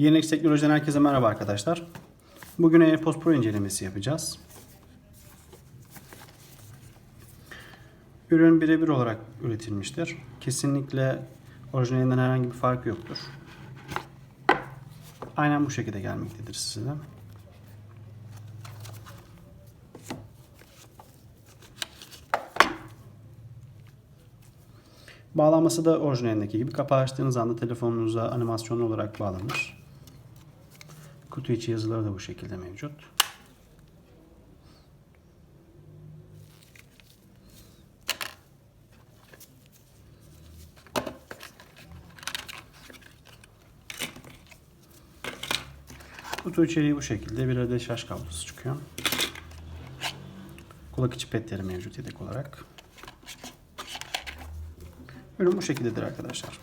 Yenilex Teknoloji'den herkese merhaba arkadaşlar. Bugün AirPods Pro incelemesi yapacağız. Ürün birebir olarak üretilmiştir. Kesinlikle orijinalinden herhangi bir fark yoktur. Aynen bu şekilde gelmektedir size. Bağlanması da orijinalindeki gibi. Kapağı açtığınız anda telefonunuza animasyonlu olarak bağlanır. Kutu içi yazıları da bu şekilde mevcut. Kutu içeriği bu şekilde. Bir adet şarj kablosu çıkıyor. Kulak içi petleri mevcut yedek olarak. Ürün bu şekildedir arkadaşlar.